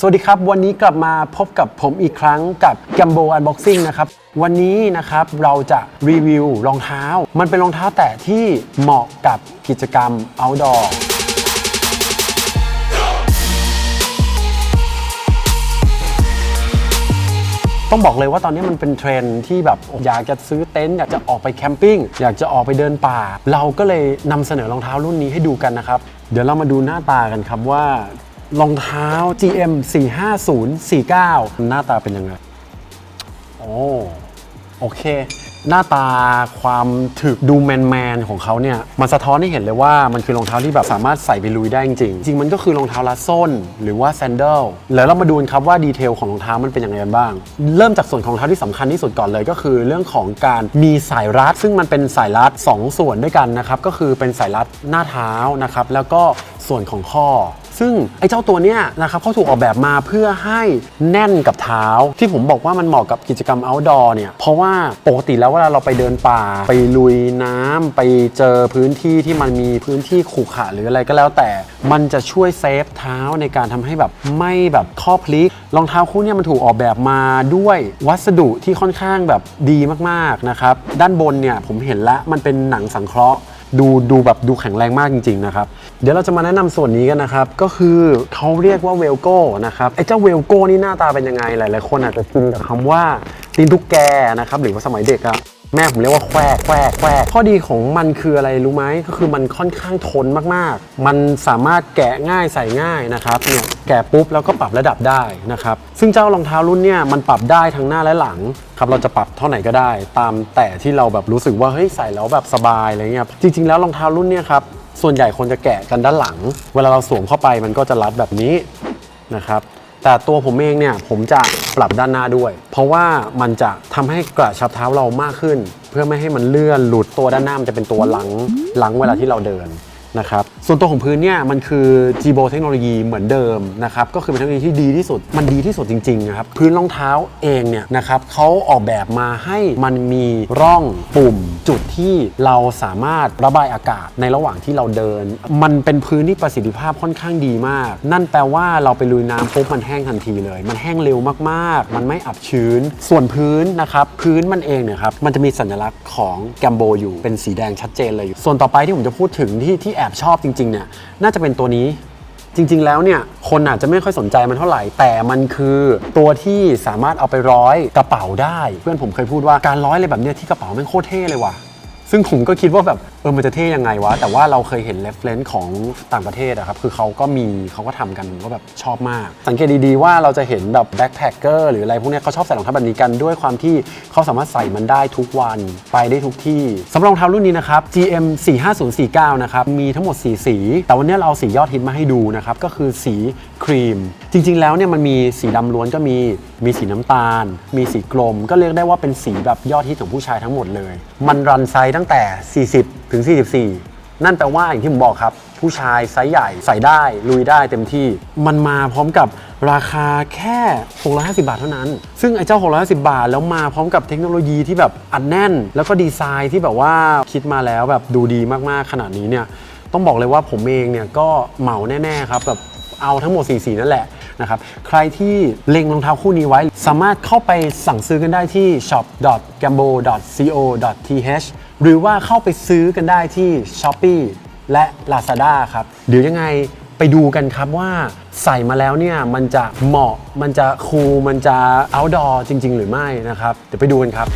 สวัสดีครับ วันนี้กลับมาพบกับผมอีกครั้งกับ g a m b o Unboxing นะครับ วันนี้นะครับเราจะรีวิวรองเท้า มันเป็นรองเท้าแตะที่เหมาะกับกิจกรรม outdoor ต้องบอกเลยว่าตอนนี้มันเป็นเทรนด์ที่แบบอยากจะซื้อเต็นท์อยากจะออกไปแคมปิ้งอยากจะออกไปเดินป่า เราก็เลยนำเสนอรองเท้ารุ่นนี้ให้ดูกันนะครับ เดี๋ยวเรามาดูหน้าตากันครับว่า รองเท้า GM 45049 หน้าตาเป็นยังไง โอ้โอเค หน้าตาความถึกดูแมนแมนๆของเขาเนี่ย มันสะท้อนให้เห็นเลยว่ามันคือรองเท้าที่แบบสามารถใส่ไปลุยได้จริง จริงมันก็คือรองเท้าลัดส้น หรือว่าแซนเดิลแล้วเรามาดูกันครับว่าดีเทลของรองเท้ามันเป็นยังไงกันบ้าง เริ่มจากส่วนของรองเท้าที่สำคัญที่สุดก่อนเลย ก็คือเรื่องของการมีสายรัด ซึ่งมันเป็นสายรัด 2 ส่วนด้วยกันนะครับก็คือเป็นสายรัดหน้าเท้านะครับแล้วก็ส่วนของข้อ ซึ่งไอ้เจ้าตัวเนี้ยนะครับเขาถูกออกแบบมาเพื่อให้แน่นกับเท้า ที่ผมบอกว่ามันเหมาะกับกิจกรรม outdoor เนี่ยเพราะว่าปกติแล้วเวลาเราไปเดินป่า ไปลุยน้ำไปเจอพื้นที่ที่มันมีพื้นที่ขรุขระหรืออะไรก็แล้วแต่ มันจะช่วยเซฟเท้าในการทำให้แบบไม่แบบข้อพลิกรองเท้าคู่เนี่ยมันถูกออกแบบมาด้วยวัสดุที่ค่อนข้างแบบดีมากๆนะครับด้านบนเนี่ยผมเห็นละมันเป็นหนังสังเคราะห์ ดูดูแบบดูแข็งแรงมากจริงๆนะครับ เดี๋ยวเราจะมาแนะนำส่วนนี้กันนะครับ ก็คือเขาเรียกว่าเวลโก้นะครับไอ้เจ้าเวลโก้นี่หน้าตาเป็นยังไงหลายๆคนอาจจะกินกับคำว่าตีนทุกแกนะครับหรือว่าสมัยเด็กอะ แม่ผมเรียกว่าแควแควแควข้อดีของมันคืออะไรรู้ไหมก็คือมันค่อนข้างทนมากๆ มันสามารถแกะง่ายใส่ง่ายนะครับเนี่ยแกะปุ๊บแล้วก็ปรับระดับได้นะครับซึ่งเจ้ารองเท้ารุ่นเนี่ยมันปรับได้ทั้งหน้าและหลังครับเราจะปรับเท่าไหร่ก็ได้ ตามแต่ที่เราแบบรู้สึกว่าเฮ้ยใส่แล้วแบบสบายอะไรเงี้ยจริง ๆ แล้วรองเท้ารุ่นเนี่ยครับส่วนใหญ่คนจะแกะกันด้านหลัง เวลาเราสวมเข้าไปมันก็จะรัดแบบนี้นะครับ แต่ตัวผมเองเนี่ยผมจะปรับด้านหน้าด้วย เพราะว่ามันจะทำให้กระชับเท้าเรามากขึ้น เพื่อไม่ให้มันเลื่อนหลุดตัวด้านหน้ามันจะเป็นตัวหลังหลังเวลาที่เราเดิน นะครับส่วนตัวของพื้นเนี่ยมันคือ g b o เทคโนโลยีเหมือนเดิมนะครับก็คือเป็นเทคโนโลยีที่ดีที่สุดมันดีที่สุดจริงๆนะครับพื้นรองเท้าเองเนี่ยนะครับเขาออกแบบมาให้มันมีร่องปุ่มจุดที่เราสามารถระบายอากาศในระหว่างที่เราเดิน มันเป็นพื้นที่ประสิทธิภาพค่อนข้างดีมาก นั่นแปลว่าเราไปลุยน้ำปุ๊บมันแห้งทันทีเลย มันแห้งเร็วมากๆ มันไม่อับชื้น ส่วนพื้นนะครับพื้นมันเองเนี่ยครับมันจะมีสัญลักษณ์ของแกมโบอยู่เป็นสีแดงชัดเจนเลยอยู่ส่วนต่อไปที่ผมจะพูดถึงที่ที่แอบชอบจริงๆเนี่ยน่าจะเป็นตัวนี้จริง ๆ แล้วเนี่ยคนอาจจะไม่ค่อยสนใจมันเท่าไหร่ แต่มันคือตัวที่สามารถเอาไปร้อยกระเป๋าได้ เพื่อนผมเคยพูดว่าการร้อยอะไรแบบเนี้ยที่กระเป๋าแมันโคตรเท่เลยว่ะ ซึ่งผมก็คิดว่าแบบเออมันจะเท่ยังไงวะ แต่ว่าเราเคยเห็นเรฟเลนซ์ของต่างประเทศอะครับ คือเขาก็มีเขาก็ทำกันก็แบบชอบมาก สังเกตดีๆว่าเราจะเห็นแบบแบ็คแพคเกอร์หรืออะไรพวกนี้เขาชอบใส่รองเท้าแบบนี้กันด้วยความที่เขาสามารถใส่มันได้ทุกวันไปได้ทุกที่สำหรับรองเท้ารุ่นนี้นะครับ GM 45049นะครับมีทั้งหมด 4 สี แต่วันนี้เราเอาสียอดฮิตมาให้ดูนะครับก็คือสี รีม จริง ๆ แล้วเนี่ยมันมีสีดำล้วนก็มี มีสีน้ำตาล มีสีกลม ก็เรียกได้ว่าเป็นสีแบบยอดฮิตของผู้ชายทั้งหมดเลย มันรันไซส์ตั้งแต่ 40 ถึง 44 นั่นแปลว่าอย่างที่ผมบอกครับ ผู้ชายไซส์ใหญ่ใส่ได้ลุยได้เต็มที่ มันมาพร้อมกับราคาแค่ 650 บาทเท่านั้น ซึ่งไอ้เจ้า 650 บาท แล้วมาพร้อมกับเทคโนโลยีที่แบบอัดแน่น แล้วก็ดีไซน์ที่แบบว่าคิดมาแล้วแบบดูดีมากๆขนาดนี้เนี่ยต้องบอกเลยว่าผมเองเนี่ยก็เหมาแน่ๆครับแบบ เอาทั้งหมด 4 สีนั่นแหละนะครับใครที่เล็งรองเท้าคู่นี้ไว้ สามารถเข้าไปสั่งซื้อกันได้ที่ shop.gambo.co.th หรือว่าเข้าไปซื้อกันได้ที่ Shopee และ Lazada ครับเดี๋ยวยังไงไปดูกันครับว่าใส่มาแล้วเนี่ย มันจะเหมาะมันจะคูลมันจะ outdoor จริง ๆ หรือไม่นะครับ เดี๋ยวไปดูกันครับ